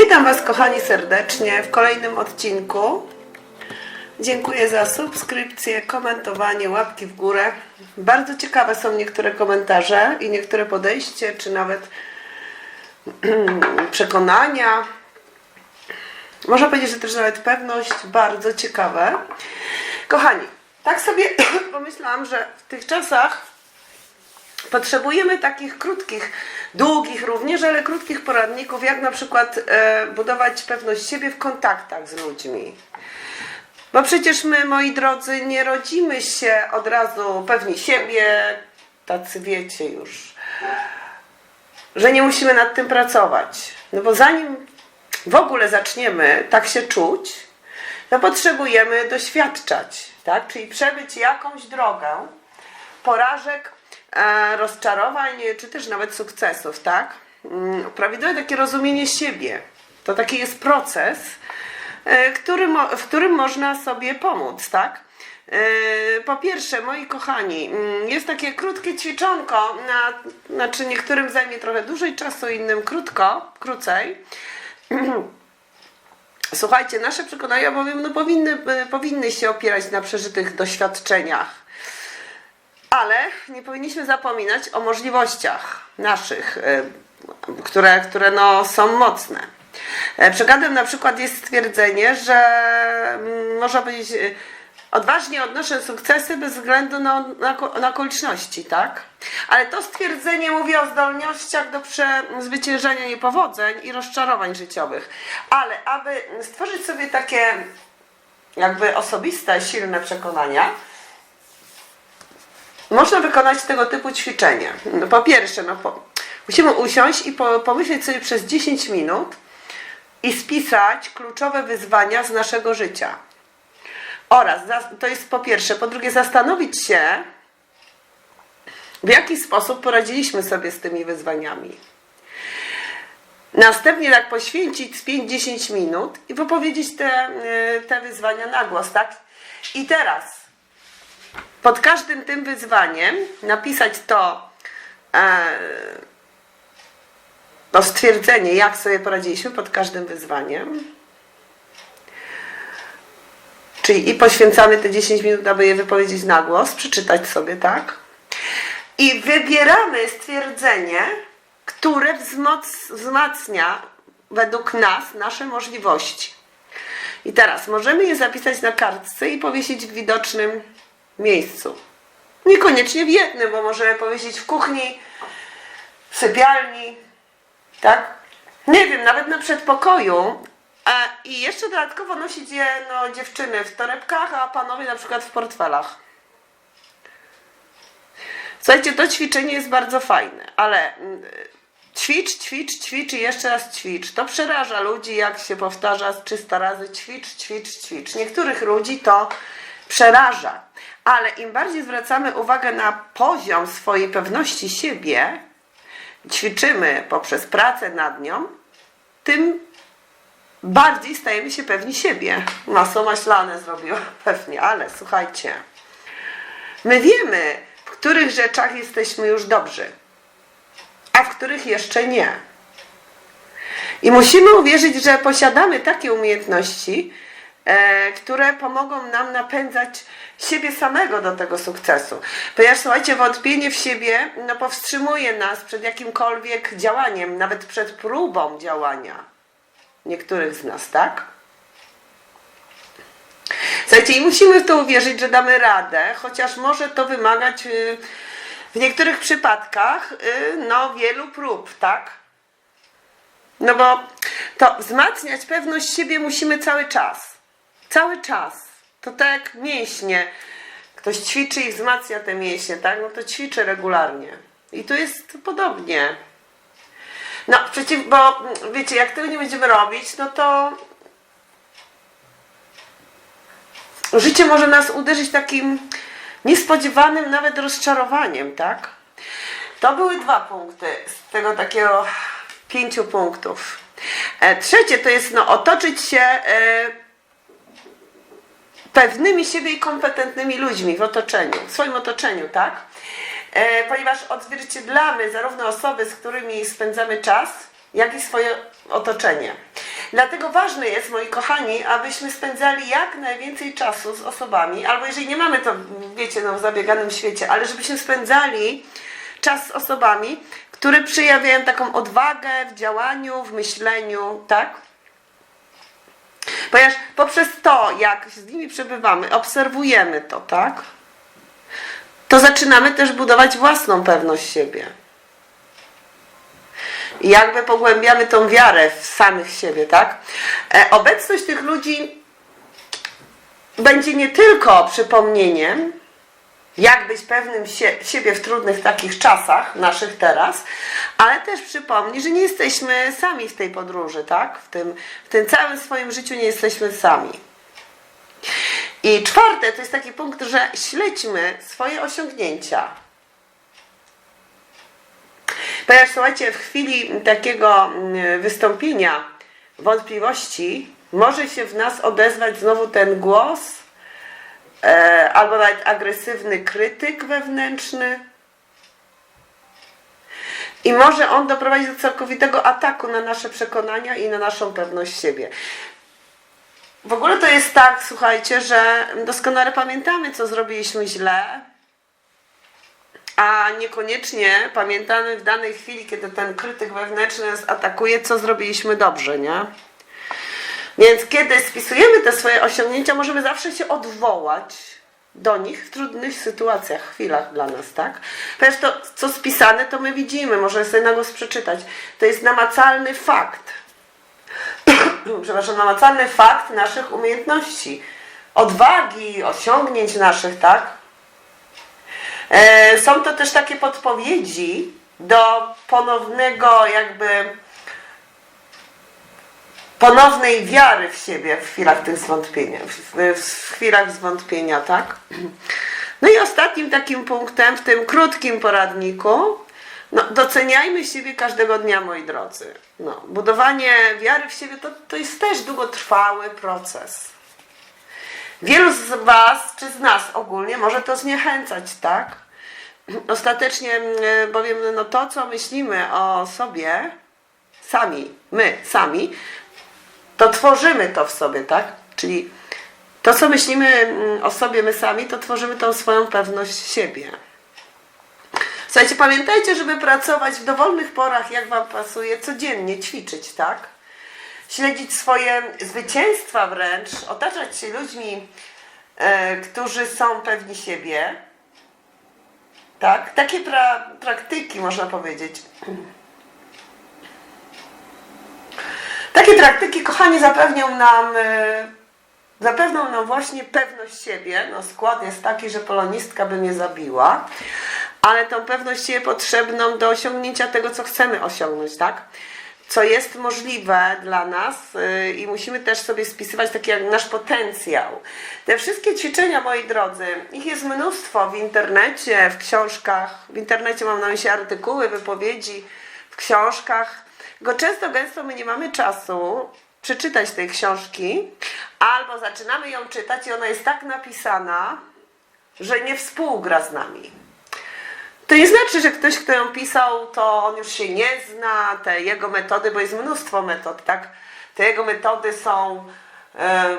Witam Was, kochani, serdecznie w kolejnym odcinku. Dziękuję za subskrypcję, komentowanie, łapki w górę. Bardzo ciekawe są niektóre komentarze i niektóre podejście, czy nawet przekonania. Można powiedzieć, że też nawet pewność bardzo ciekawe. Kochani, tak sobie pomyślałam, że w tych czasach Potrzebujemy takich krótkich, długich również, ale krótkich poradników, jak na przykład e, budować pewność siebie w kontaktach z ludźmi. Bo przecież my, moi drodzy, nie rodzimy się od razu pewni siebie, tacy wiecie już, że nie musimy nad tym pracować. No bo zanim w ogóle zaczniemy tak się czuć, to potrzebujemy doświadczać, tak? Czyli przebyć jakąś drogę porażek, rozczarowań, czy też nawet sukcesów, tak? Mm, Prawidłowe takie rozumienie siebie. To taki jest proces, e, który, w którym można sobie pomóc, tak? E, Po pierwsze, moi kochani, mm, jest takie krótkie ćwiczonko, na, znaczy niektórym zajmie trochę dłużej czasu, innym krótko, krócej. Słuchajcie, nasze przekonania bowiem no, powinny, e, powinny się opierać na przeżytych doświadczeniach. Ale nie powinniśmy zapominać o możliwościach naszych, e, które, które no, są mocne. E, Przykładem na przykład jest stwierdzenie, że mm, można powiedzieć, e, odważnie odnoszę sukcesy bez względu na, na, na okoliczności, tak? Ale to stwierdzenie mówi o zdolnościach do przezwyciężania niepowodzeń i rozczarowań życiowych. Ale aby stworzyć sobie takie jakby osobiste, silne przekonania, można wykonać tego typu ćwiczenie. No, po pierwsze, no, po, musimy usiąść i po, pomyśleć sobie przez 10 minut i spisać kluczowe wyzwania z naszego życia. Oraz, to jest po pierwsze, po drugie, zastanowić się, w jaki sposób poradziliśmy sobie z tymi wyzwaniami. Następnie tak poświęcić z 5-10 minut i wypowiedzieć te, y, te wyzwania na głos, tak? I teraz pod każdym tym wyzwaniem napisać to, e, to stwierdzenie, jak sobie poradziliśmy pod każdym wyzwaniem. Czyli i poświęcamy te 10 minut, aby je wypowiedzieć na głos, przeczytać sobie, tak? I wybieramy stwierdzenie, które wzmacnia według nas nasze możliwości. I teraz możemy je zapisać na kartce i powiesić w widocznym miejscu. Niekoniecznie w jednym, bo możemy powiesić w kuchni, w sypialni, tak? Nie wiem, nawet na przedpokoju. A, I jeszcze dodatkowo nosić je no, dziewczyny w torebkach, a panowie na przykład w portfelach. Słuchajcie, to ćwiczenie jest bardzo fajne, ale mm, ćwicz, ćwicz, ćwicz i jeszcze raz ćwicz. To przeraża ludzi, jak się powtarza z 300 razy ćwicz, ćwicz, ćwicz. Niektórych ludzi to przeraża, ale im bardziej zwracamy uwagę na poziom swojej pewności siebie, ćwiczymy poprzez pracę nad nią, tym bardziej stajemy się pewni siebie. Masło maślane zrobiła pewnie, ale słuchajcie. My wiemy, w których rzeczach jesteśmy już dobrzy, a w których jeszcze nie. I musimy uwierzyć, że posiadamy takie umiejętności, które pomogą nam napędzać siebie samego do tego sukcesu. Ponieważ słuchajcie, wątpienie w siebie no, powstrzymuje nas przed jakimkolwiek działaniem, nawet przed próbą działania niektórych z nas, tak? Słuchajcie, i musimy w to uwierzyć, że damy radę, chociaż może to wymagać y, w niektórych przypadkach y, no, wielu prób, tak? No bo to wzmacniać pewność siebie musimy cały czas. Cały czas. To tak jak mięśnie. Ktoś ćwiczy i wzmacnia te mięśnie, tak? No to ćwiczy regularnie. I tu jest podobnie. No przeciw, bo wiecie, jak tego nie będziemy robić, no to życie może nas uderzyć takim niespodziewanym nawet rozczarowaniem, tak? To były dwa punkty z tego takiego pięciu punktów. E, trzecie to jest no, otoczyć się e, pewnymi siebie i kompetentnymi ludźmi w otoczeniu, w swoim otoczeniu, tak? E, ponieważ odzwierciedlamy zarówno osoby, z którymi spędzamy czas, jak i swoje otoczenie. Dlatego ważne jest, moi kochani, abyśmy spędzali jak najwięcej czasu z osobami, albo jeżeli nie mamy to, wiecie, no, w zabieganym świecie, ale żebyśmy spędzali czas z osobami, które przejawiają taką odwagę w działaniu, w myśleniu, tak? Ponieważ poprzez to, jak z nimi przebywamy, obserwujemy to, tak? To zaczynamy też budować własną pewność siebie. I jakby pogłębiamy tą wiarę w samych siebie, tak? E, obecność tych ludzi będzie nie tylko przypomnieniem, jak być pewnym sie, siebie w trudnych takich czasach, naszych teraz, ale też przypomni, że nie jesteśmy sami w tej podróży, tak? W tym, w tym całym swoim życiu nie jesteśmy sami. I czwarte, to jest taki punkt, że śledźmy swoje osiągnięcia. Ponieważ słuchajcie, w chwili takiego mm, wystąpienia wątpliwości może się w nas odezwać znowu ten głos, albo nawet agresywny krytyk wewnętrzny. I może on doprowadzić do całkowitego ataku na nasze przekonania i na naszą pewność siebie. W ogóle to jest tak, słuchajcie, że doskonale pamiętamy, co zrobiliśmy źle, a niekoniecznie pamiętamy w danej chwili, kiedy ten krytyk wewnętrzny nas atakuje, co zrobiliśmy dobrze, nie? Więc kiedy spisujemy te swoje osiągnięcia, możemy zawsze się odwołać do nich w trudnych sytuacjach, chwilach dla nas, tak? Ponieważ to, co spisane, to my widzimy, możemy sobie na głos przeczytać. To jest namacalny fakt. Przepraszam, namacalny fakt naszych umiejętności, odwagi, osiągnięć naszych, tak? E, Są to też takie podpowiedzi do ponownego jakby ponownej wiary w siebie w chwilach tych zwątpienia, w, w chwilach zwątpienia, tak? No i ostatnim takim punktem w tym krótkim poradniku, no, doceniajmy siebie każdego dnia, moi drodzy. No, budowanie wiary w siebie to, to jest też długotrwały proces. Wielu z Was, czy z nas ogólnie, może to zniechęcać, tak? Ostatecznie mm, bowiem no, to, co myślimy o sobie, sami, my sami, to tworzymy to w sobie, tak? Czyli to, co myślimy mm, o sobie my sami, to tworzymy tą swoją pewność siebie. Słuchajcie, pamiętajcie, żeby pracować w dowolnych porach, jak Wam pasuje, codziennie ćwiczyć, tak? Śledzić swoje zwycięstwa wręcz, otaczać się ludźmi, e, którzy są pewni siebie. Tak? Takie pra, praktyki, można powiedzieć. Takie praktyki, kochani, zapewnią nam, e, zapewnią nam właśnie pewność siebie. No, skład jest taki, że polonistka by mnie zabiła, ale tą pewność siebie potrzebną do osiągnięcia tego, co chcemy osiągnąć, tak? Co jest możliwe dla nas yy, i musimy też sobie spisywać taki jak nasz potencjał. Te wszystkie ćwiczenia, moi drodzy, ich jest mnóstwo w internecie, w książkach. W internecie mam na myśli artykuły, wypowiedzi, w książkach go często gęsto my nie mamy czasu przeczytać tej książki, albo zaczynamy ją czytać i ona jest tak napisana, że nie współgra z nami. To nie znaczy, że ktoś, kto ją pisał, to on już się nie zna, te jego metody, bo jest mnóstwo metod, tak? Te jego metody są e,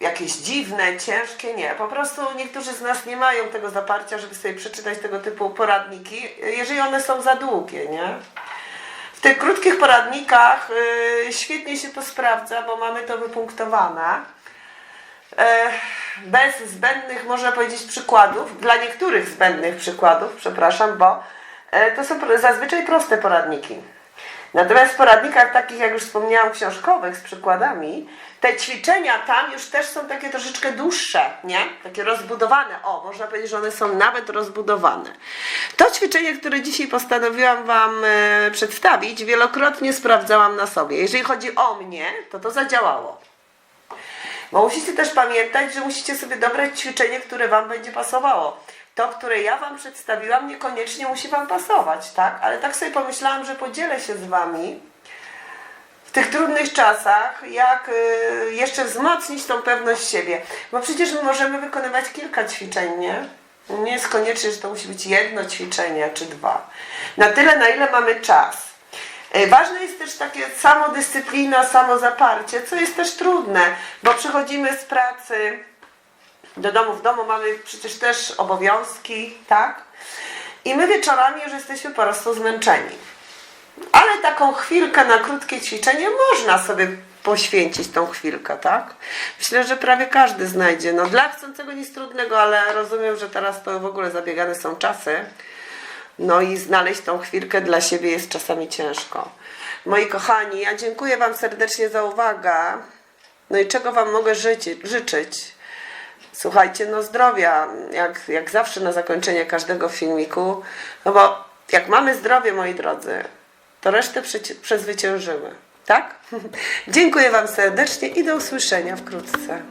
jakieś dziwne, ciężkie, nie. Po prostu niektórzy z nas nie mają tego zaparcia, żeby sobie przeczytać tego typu poradniki, jeżeli one są za długie, nie? W tych krótkich poradnikach y, świetnie się to sprawdza, bo mamy to wypunktowane. E, bez zbędnych, można powiedzieć, przykładów, dla niektórych zbędnych przykładów, przepraszam, bo e, to są zazwyczaj proste poradniki. Natomiast w poradnikach takich, jak już wspomniałam, książkowych z przykładami, te ćwiczenia tam już też są takie troszeczkę dłuższe, nie? Takie rozbudowane. O, można powiedzieć, że one są nawet rozbudowane. To ćwiczenie, które dzisiaj postanowiłam Wam e, przedstawić, wielokrotnie sprawdzałam na sobie. Jeżeli chodzi o mnie, to to zadziałało. Bo musicie też pamiętać, że musicie sobie dobrać ćwiczenie, które Wam będzie pasowało. To, które ja Wam przedstawiłam, niekoniecznie musi Wam pasować, tak? Ale tak sobie pomyślałam, że podzielę się z Wami w tych trudnych czasach, jak y, jeszcze wzmocnić tą pewność siebie. Bo przecież my możemy wykonywać kilka ćwiczeń, nie? Nie jest koniecznie, że to musi być jedno ćwiczenie czy dwa. Na tyle, na ile mamy czas. E, Ważne jest też takie samodyscyplina, samozaparcie, co jest też trudne, bo przychodzimy z pracy do domu, w domu mamy przecież też obowiązki, tak? I my wieczorami już jesteśmy po prostu zmęczeni. Ale taką chwilkę na krótkie ćwiczenie można sobie poświęcić tą chwilkę, tak? Myślę, że prawie każdy znajdzie. No dla chcącego nic trudnego, ale rozumiem, że teraz to w ogóle zabiegane są czasy. No i znaleźć tą chwilkę dla siebie jest czasami ciężko. Moi kochani, ja dziękuję Wam serdecznie za uwagę. No i czego Wam mogę życzyć? Słuchajcie, no zdrowia, jak, jak zawsze na zakończenie każdego filmiku, no bo jak mamy zdrowie, moi drodzy, to resztę przezwyciężymy, tak? Dziękuję Wam serdecznie i do usłyszenia wkrótce.